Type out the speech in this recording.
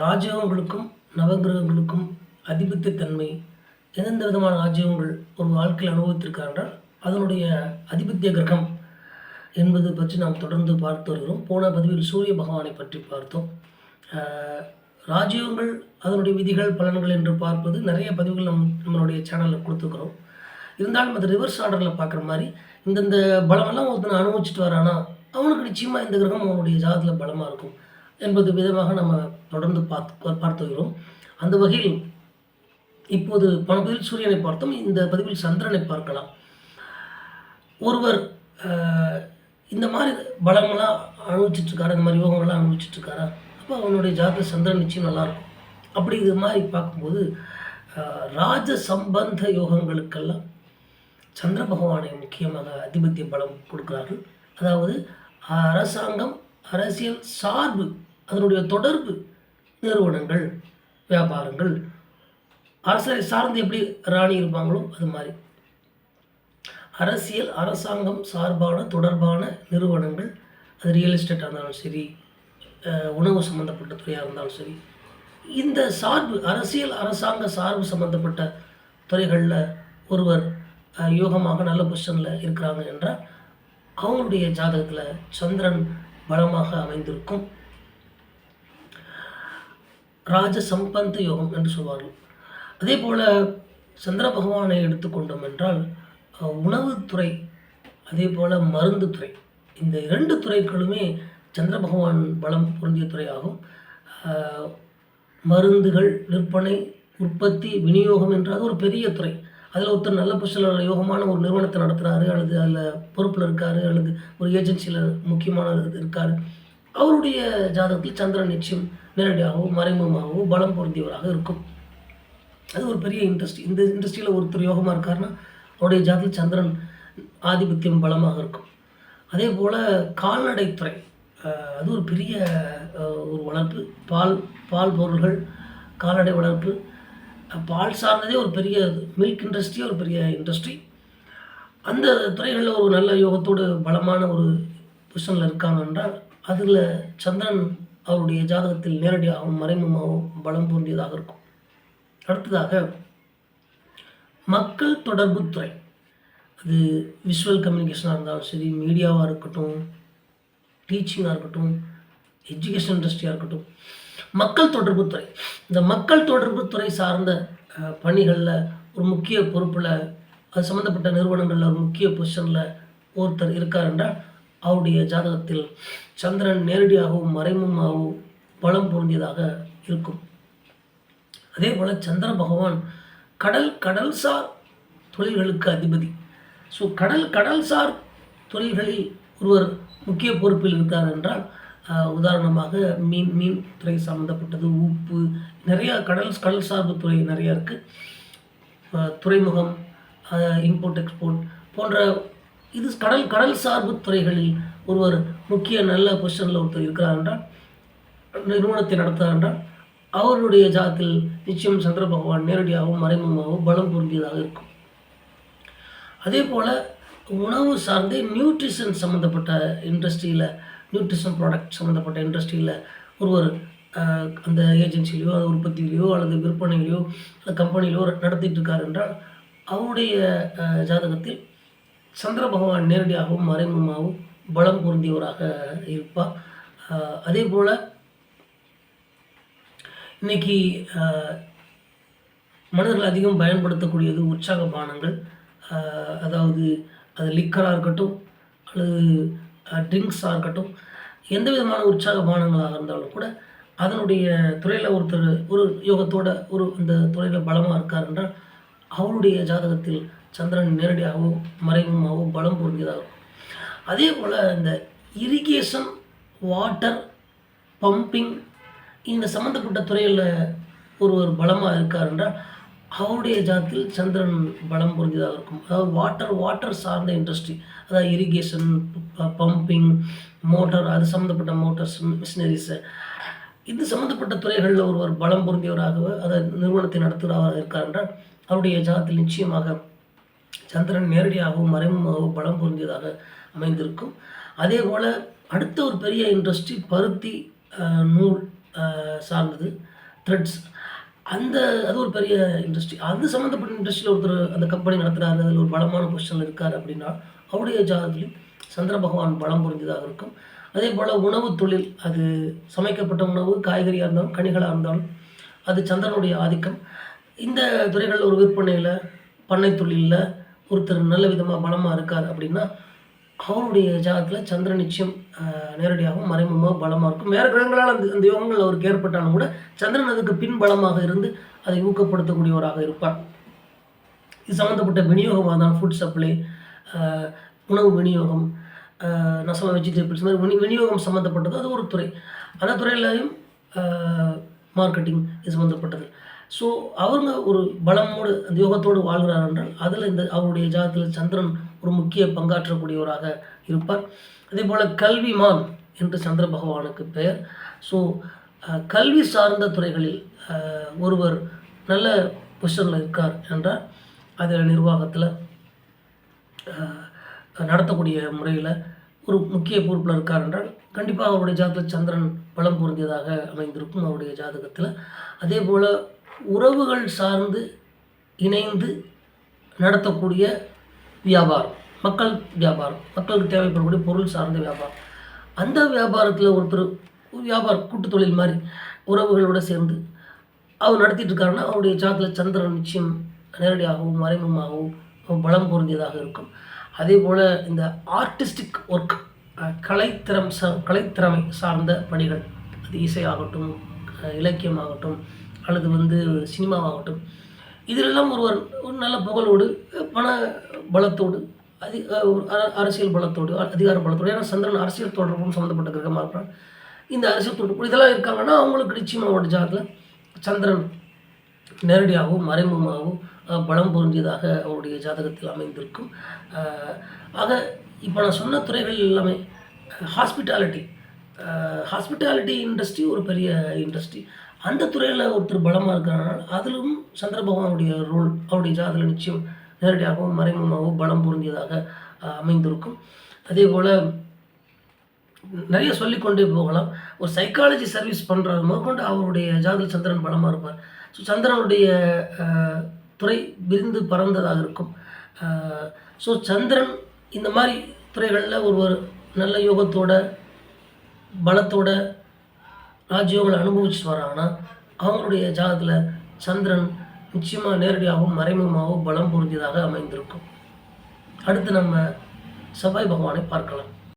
ராஜயோகங்களுக்கும் நவகிரகங்களுக்கும் அதிபத்தியத்தன்மை எந்தெந்த விதமான ராஜ்யங்கள் ஒரு வாழ்க்கையில் அனுபவித்திருக்கார் என்றால் அதனுடைய அதிபத்திய கிரகம் என்பது பற்றி நாம் தொடர்ந்து பார்த்து வருகிறோம். போன பதிவில் சூரிய பகவானை பற்றி பார்த்தோம். அஹ், அதனுடைய விதிகள் பலன்கள் என்று பார்ப்பது நிறைய பதிவுகள் நம் நம்மளுடைய சேனலில் கொடுத்துருக்குறோம். இருந்தாலும் அது ரிவர்ஸ் ஆர்டரில் பார்க்குற மாதிரி இந்தந்த பலமெல்லாம் ஒருத்தனை அனுபவிச்சுட்டு வரானா? அவனுக்கு நிச்சயமாக இந்த கிரகம் அவனுடைய ஜாதத்தில் பலமாக இருக்கும். என்பது விதமாக நம்ம தொடர்ந்து பார்த்து பார்த்து வருகிறோம். அந்த வகையில் இப்போது பணப்பதில் சூரியனை பார்த்தோம் இந்த பதிவில் சந்திரனை பார்க்கலாம். ஒருவர் இந்த மாதிரி பலமெல்லாம் அனுபவிச்சிட்டுருக்கார் இந்த மாதிரி யோகங்கள்லாம் அனுபவிச்சிட்ருக்காரா? அப்போ அவனுடைய ஜாதக சந்திரன் நிச்சயம் நல்லாயிருக்கும். அப்படி இது மாதிரி பார்க்கும்போது ராஜ சம்பந்த யோகங்களுக்கெல்லாம் சந்திர பகவானை முக்கியமாக அதிபத்திய பலம் கொடுக்கிறார்கள். அதாவது அரசாங்கம் அரசியல் சார்பு அதனுடைய தொடர்பு நிறுவனங்கள் வியாபாரங்கள் அரசரை சார்ந்து எப்படி ராணி இருப்பாங்களோ அது மாதிரி. அரசியல் அரசாங்கம் சார்பான தொடர்பான நிறுவனங்கள் அது ரியல் எஸ்டேட்டாக இருந்தாலும் சரி உணவு சம்மந்தப்பட்ட துறையாக இருந்தாலும் சரி இந்த சார்பு அரசியல் அரசாங்க சார்பு சம்மந்தப்பட்ட துறைகளில் ஒருவர் யோகமாக நல்ல பொசிஷனில் இருக்கிறாங்க என்றால் அவங்களுடைய ஜாதகத்தில் சந்திரன் பலமாக அமைந்திருக்கும். ராஜ சம்பந்த யோகம் என்று சொல்வார்கள். அதே போல் சந்திர பகவானை எடுத்துக்கொண்டோம் என்றால் உணவுத்துறை அதே போல் மருந்துத்துறை இந்த இரண்டு துறைகளுமே சந்திர பகவான் பலம் பொருந்திய துறையாகும். மருந்துகள் விற்பனை உற்பத்தி விநியோகம் என்றால் அது ஒரு பெரிய துறை. அதில் ஒருத்தர் நல்ல பொசிஷனில் யோகமான ஒரு நிறுவனத்தை நடத்துகிறாரு அல்லது அதில் பொறுப்பில் இருக்காரு அல்லது ஒரு ஏஜென்சியில் முக்கியமான இது இருக்காரு. அவருடைய ஜாதகத்தில் சந்திரன் நிச்சயம் நேரடியாகவோ மறைமுகமாகவோ பலம் பொருந்தியவராக இருக்கும். அது ஒரு பெரிய இண்டஸ்ட்ரி இந்த இண்டஸ்ட்ரியில் ஒருத்தர் யோகமாக இருக்காருன்னா அவருடைய ஜாதகத்தில் சந்திரன் ஆதிபத்தியம் பலமாக இருக்கும். அதே போல் கால்நடைத்துறை அது ஒரு பெரிய ஒரு வளர்ப்பு. பால் பால் பொருள்கள் கால்நடை வளர்ப்பு. பால் சார்ந்ததே ஒரு பெரிய மில்க் இண்டஸ்ட்ரியே ஒரு பெரிய இண்டஸ்ட்ரி அந்த துறைகளில் ஒரு நல்ல யோகத்தோடு பலமான ஒரு பொசிஷனில் இருக்காங்க என்றால் அதில் சந்திரன் அவருடைய ஜாதகத்தில் நேரடியாகவும் மறைமுகமாகவும் பலம் பொருந்தியதாக இருக்கும். அடுத்ததாக மக்கள் தொடர்பு துறை. அது விஷுவல் கம்யூனிகேஷனாக இருந்தாலும் சரி மீடியாவாக இருக்கட்டும் டீச்சிங்காக இருக்கட்டும் எஜுகேஷன் இண்டஸ்ட்ரியாக இருக்கட்டும் மக்கள் தொடர்பு துறை. இந்த மக்கள் தொடர்பு துறை சார்ந்த பணிகளில் ஒரு முக்கிய பொறுப்பில் அது சம்மந்தப்பட்ட நிறுவனங்களில் ஒரு முக்கிய பொசிஷனில் ஒருத்தர் இருக்கார் என்றால் அவருடைய ஜாதகத்தில் சந்திரன் நேரடியாகவும் மறைமுகமாகவும் பலம் பொருந்தியதாக இருக்கும். அதே போல் சந்திர பகவான் கடல் கடல்சார் தொழில்களுக்கு அதிபதி. ஸோ கடல் கடல்சார் தொழில்களில் ஒருவர் முக்கிய பொறுப்பில் இருக்கார் என்றால் உதாரணமாக மீன் மீன் துறை சம்மந்தப்பட்டது உப்பு நிறையா கடல் கடல் சார்பு துறை நிறையா இருக்குது துறைமுகம் இம்போர்ட் எக்ஸ்போர்ட் போன்ற இது கடல் கடல் சார்பு துறைகளில் ஒருவர் முக்கிய நல்ல பொசிஷனில் ஒருத்தர் இருக்கிறார் என்றால் நிறுவனத்தை நடத்துகிறார் என்றால் அவருடைய ஜாதத்தில் நிச்சயம் சந்திர பகவான் நேரடியாகவும் மறைமுகமாகவும் பலம் பொருந்தியதாக இருக்கும். அதே போல் உணவு சார்ந்து நியூட்ரிஷன் சம்மந்தப்பட்ட இண்டஸ்ட்ரியில் நியூட்ரிஷன் ப்ராடக்ட் சம்மந்தப்பட்ட இண்டஸ்ட்ரியில் ஒருவர் அந்த ஏஜென்சியிலையோ அது உற்பத்தியிலையோ அல்லது விற்பனையிலையோ அல்லது கம்பெனிலையோ நடத்திட்டு இருக்கார் என்றால் அவருடைய ஜாதகத்தில் சந்திர பகவான் நேரடியாகவும் மறைமுகமாகவும் பலம் பொருந்தியவராக இருப்பார். அதே போல் இன்னைக்கு மனிதர்கள் அதிகம் பயன்படுத்தக்கூடியது உற்சாக பானங்கள். அதாவது அது லிக்கராக இருக்கட்டும் அல்லது ட்ரிங்க்ஸாக இருக்கட்டும் எந்த விதமான உற்சாக பானங்களாக இருந்தாலும் கூட அதனுடைய துறையில் ஒருத்தர் ஒரு யோகத்தோட ஒரு இந்த துறையில் பலமாக இருக்கார் என்றால் அவருடைய ஜாதகத்தில் சந்திரன் நேரடியாகவும் மறைமுகமாகவும் பலம் பொருந்தியதாக இருக்கும் அதே போல் இந்த இரிகேஷன் வாட்டர் பம்பிங் இந்த சம்மந்தப்பட்ட துறையில் ஒருவர் பலமாக இருக்கார் என்றால் அவருடைய ஜாத்தில் சந்திரன் பலம் பொருந்தியதாக இருக்கும். அதாவது வாட்டர் வாட்டர் சார்ந்த இண்டஸ்ட்ரி அதாவது இரிகேஷன் பம்பிங் மோட்டார் அது சம்மந்தப்பட்ட மோட்டார்ஸ் மிஷினரிஸு இது சம்மந்தப்பட்ட துறைகளில் ஒருவர் பலம் பொருந்தியவராக அதை நிறுவனத்தை நடத்துகிறவராக இருக்கார் என்றால் அவருடைய ஜாதத்தில் நிச்சயமாக சந்திரன் நேரடியாகவும் மறைமுகமாகவும் பலம் பொருந்தியதாக அமைந்திருக்கும். அதே போல் அடுத்த ஒரு பெரிய இண்டஸ்ட்ரி பருத்தி நூல் சார்ந்தது த்ரெட்ஸ் அந்த அது ஒரு பெரிய இண்டஸ்ட்ரி அது சம்மந்தப்பட்ட இண்டஸ்ட்ரியில் ஒருத்தர் அந்த கம்பெனி நடத்துகிறாரு அதில் ஒரு பலமான பொசிஷனில் இருக்கார் அப்படின்னா அவருடைய ஜாதகத்திலையும் சந்திர பகவான் பலம் புரிஞ்சதாக இருக்கும். அதே போல் உணவு தொழில் அது சமைக்கப்பட்ட உணவு காய்கறியாக இருந்தாலும் கனிகளாக இருந்தாலும் அது சந்திரனுடைய ஆதிக்கம். இந்த துறைகளில் ஒரு விற்பனையில் பண்ணை தொழிலில் ஒருத்தர் நல்ல விதமாக பலமாக இருக்கார் அப்படின்னா அவருடைய ஜாதகத்தில் சந்திரன் நிச்சயம் நேரடியாகவும் மறைமுகமாக பலமாக இருக்கும். வேறு கிரகங்களால் அந்த அந்த யோகங்கள் அவருக்கு ஏற்பட்டாலும் கூட சந்திரன் அதுக்கு பின் பலமாக இருந்து அதை ஊக்கப்படுத்தக்கூடியவராக இருப்பார். இது சம்மந்தப்பட்ட விநியோகமாக தான் ஃபுட் சப்ளை உணவு விநியோகம் ஆஹ், நான் வெஜிடபிள்ஸ் மாதிரி வினி விநியோகம் சம்மந்தப்பட்டது அது ஒரு துறை. அந்த துறையிலையும் மார்க்கெட்டிங் இது சம்மந்தப்பட்டது ஸோ அவங்க ஒரு பலமோடு அந்த யோகத்தோடு வாழ்கிறார் என்றால் அதில் இந்த அவருடைய ஜாதத்தில் சந்திரன் ஒரு முக்கிய பங்காற்றக்கூடியவராக இருப்பார். அதே போல் கல்விமான் என்று சந்திர பகவானுக்கு பெயர். ஸோ கல்வி சார்ந்த துறைகளில் ஒருவர் நல்ல பொசிஷனில் இருக்கார் என்றால் அதில் நிர்வாகத்தில் நடத்தக்கூடிய முறையில் ஒரு முக்கிய பொறுப்பில் இருக்கார் என்றால் கண்டிப்பாக அவருடைய ஜாதகத்தில் சந்திரன் பலம் பொருந்தியதாக அமைந்திருக்கும் அவருடைய ஜாதகத்தில். அதே போல் உறவுகள் சார்ந்து இணைந்து நடத்தக்கூடிய வியாபாரம் மக்கள் வியாபாரம் மக்களுக்கு தேவைப்படக்கூடிய பொருள் சார்ந்த வியாபாரம். அந்த வியாபாரத்தில் ஒருத்தர் வியாபார வியாபாரம் கூட்டு தொழில் மாதிரி உறவுகளோடு சேர்ந்து அவர் நடத்திட்டு இருக்காருன்னா அவருடைய ஜாதகத்தில் சந்திரன் நிச்சயம் நேரடியாகவும் மறைமுகமாகவும் பலம் பொருந்தியதாக இருக்கும். அதே போல் இந்த ஆர்டிஸ்டிக் ஒர்க் கலைத்திறம் சார் கலைத்திறமை சார்ந்த பணிகள் அது இசையாகட்டும் இலக்கியமாகட்டும் அல்லது வந்து சினிமாவாகட்டும் இதிலெல்லாம் ஒருவர் ஒரு நல்ல புகழோடு பண பலத்தோடு அதி ஒரு அர- அரசியல் பலத்தோடு அதிகார பலத்தோடு ஏன்னா சந்திரன் அரசியல் தொடர்பும் சம்மந்தப்பட்ட கிரகமாக இருக்கிறான் இந்த அரசியல் தொடர்பு இதெல்லாம் இருக்காங்கன்னா அவங்களுக்கு நிச்சயமாக அவரோட ஜாதகத்தில் சந்திரன் நேரடியாகவும் மறைமுகமாகவும் பலம் பொருந்தியதாக அவருடைய ஜாதகத்தில் அமைந்திருக்கும். ஆக இப்போ நான் சொன்ன துறைகள் எல்லாமே ஹாஸ்பிட்டாலிட்டி ஹாஸ்பிட்டாலிட்டி இண்டஸ்ட்ரி ஒரு பெரிய இண்டஸ்ட்ரி. அந்த துறையில் ஒருத்தர் பலமாக இருக்கிறனால அதிலும் சந்திர பகவானுடைய ரோல் அவருடைய ஜாதகம் நிச்சயம் நேரடியாகவும் மறைமுகமாகவும் பலம் பொருந்தியதாக அமைந்திருக்கும். அதே போல் நிறைய சொல்லிக்கொண்டே போகலாம். ஒரு சைக்காலஜி சர்வீஸ் பண்ணுறது முதற்கொண்டு அவருடைய ஜாதக சந்திரன் பலமாக இருப்பார். ஸோ சந்திரனுடைய துறை விரிந்து பறந்ததாக இருக்கும். ஸோ சந்திரன் இந்த மாதிரி துறைகளில் ஒருவர் நல்ல யோகத்தோட பலத்தோட ராஜ்யோகங்களை அனுபவிச்சுட்டு வராங்கன்னா அவங்களுடைய ஜாதகத்தில் சந்திரன் நிச்சயமாக நேரடியாகவும் மறைமுகமாகவும் பலம் பொருந்தியதாக அமைந்திருக்கும். அடுத்து நம்ம செவ்வாய் பகவானை பார்க்கலாம்.